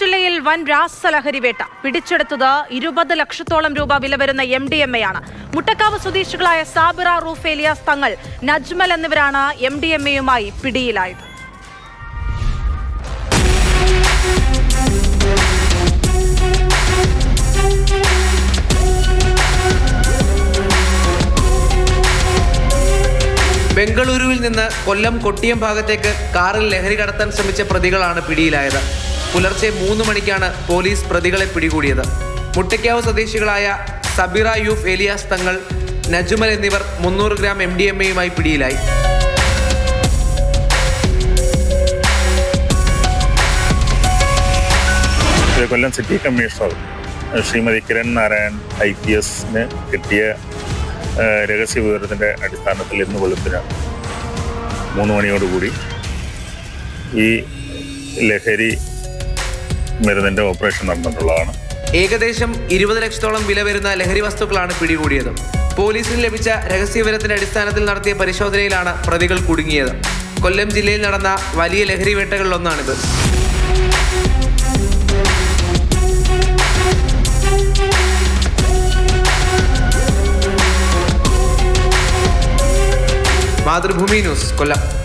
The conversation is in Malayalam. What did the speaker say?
ജില്ലയിൽ വൻ രാസലഹരി വേട്ട. പിടിച്ചെടുത്തത് ഇരുപത് ലക്ഷത്തോളം രൂപ വില വരുന്ന എം ഡി എം എ ആണ്. മുട്ടക്കാവ് സ്വദേശികളായ സാബിറ റൂഫ് എലിയാസ് തങ്ങൾ നജ്മൽ എന്നിവരാണ് എം ഡി എം എയുമായി പിടിയിലായത്. ബംഗളൂരുവിൽ നിന്ന് കൊല്ലം കൊട്ടിയം ഭാഗത്തേക്ക് കാറിൽ ലഹരി കടത്താൻ ശ്രമിച്ച പ്രതികളാണ് പിടിയിലായത്. പുലർച്ചെ മൂന്ന് മണിക്കാണ് പോലീസ് പ്രതികളെ പിടികൂടിയത്. മുട്ടയ്ക്കാവ് സ്വദേശികളായ സബിറ യൂഫ് എലിയാസ് തങ്ങൾ നജുമൽ എന്നിവർ മുന്നൂറ് ഗ്രാം എം ഡി എം എയുമായി പിടിയിലായി. Kollam city commissioner Shrimati Kiran Narayan I P എസിന് കിട്ടിയ രഹസ്യ വിവരത്തിന്റെ അടിസ്ഥാനത്തിൽ ഇന്ന് വെളുപ്പിന് മൂന്ന് മണിയോടുകൂടി ഈ ലഹരി മരുന്നിന്റെ ഓപ്പറേഷൻ നടന്നിട്ടുള്ളതാണ്. ഏകദേശം ഇരുപത് ലക്ഷത്തോളം വില വരുന്ന ലഹരി വസ്തുക്കളാണ് പിടികൂടിയത്. പോലീസിന് ലഭിച്ച രഹസ്യവിവരത്തിന്റെ അടിസ്ഥാനത്തിൽ നടത്തിയ പരിശോധനയിലാണ് പ്രതികൾ കുടുങ്ങിയത്. കൊല്ലം ജില്ലയിൽ നടന്ന വലിയ ലഹരി വേട്ടകളിലൊന്നാണിത്. മാതൃഭൂമി ന്യൂസ് കൊല്ലം.